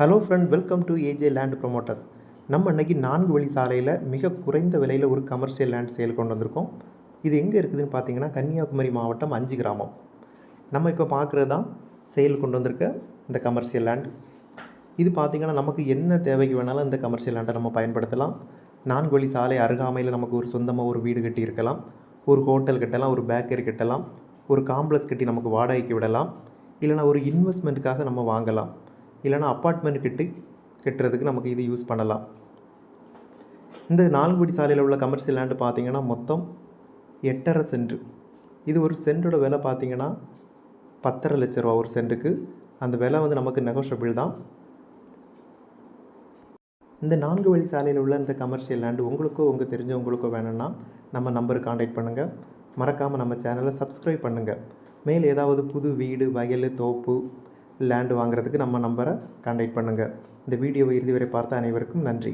Hello friend welcome to AJ land promoters நம்ம இன்றைக்கி நான்கு வழி சாலையில் மிக குறைந்த விலையில் ஒரு கமர்ஷியல் லேண்ட் சேல் கொண்டு வந்திருக்கோம். இது எங்கே இருக்குதுன்னு பார்த்தீங்கன்னா கன்னியாகுமரி மாவட்டம் அஞ்சு கிராமம். நம்ம இப்போ பார்க்குறது தான் சேல் கொண்டு வந்திருக்க இந்த கமர்ஷியல் லேண்ட் இது பார்த்திங்கன்னா நமக்கு என்ன தேவைக்கு வேணாலும் இந்த கமர்ஷியல் லேண்டை நம்ம பயன்படுத்தலாம். நான்கு வழி சாலை அருகாமையில் நமக்கு ஒரு சொந்தமாக ஒரு வீடு கட்டி இருக்கலாம். ஒரு ஹோட்டல் கட்டலாம் ஒரு பேக்கரி கட்டலாம். ஒரு காம்ப்ளெக்ஸ் கட்டி நமக்கு வாடகைக்கு விடலாம். இல்லைனா ஒரு இன்வெஸ்ட்மெண்ட்டுக்காக நம்ம வாங்கலாம். இல்லைனா அப்பார்ட்மெண்ட் கட்டி கட்டுறதுக்கு நமக்கு இது யூஸ் பண்ணலாம். இந்த நான்குபடி சாலையில் உள்ள கமர்ஷியல் லேண்டு பார்த்திங்கன்னா மொத்தம் எட்டரை சென்ட். இது ஒரு சென்டோட விலை பார்த்திங்கன்னா பத்தரை லட்ச ரூபா ஒரு சென்ட்டுக்கு அந்த விலை வந்து நமக்கு நெகோஷியபிள் தான். இந்த நான்கு வழி சாலையில் உள்ள இந்த கமர்ஷியல் லேண்டு உங்களுக்கோ உங்கள் தெரிஞ்சவங்களுக்கோ வேணும்னா நம்ம நம்பருக்கு காண்டாக்ட் பண்ணுங்கள் மறக்காமல் நம்ம சேனலை சப்ஸ்கிரைப் பண்ணுங்கள் மேல் ஏதாவது புது வீடு வயல் தோப்பு லேண்டு வாங்குறதுக்கு நம்ம நம்பரை காண்டாக்ட் பண்ணுங்கள் இந்த வீடியோவை இறுதி வரை பார்த்த அனைவருக்கும் நன்றி.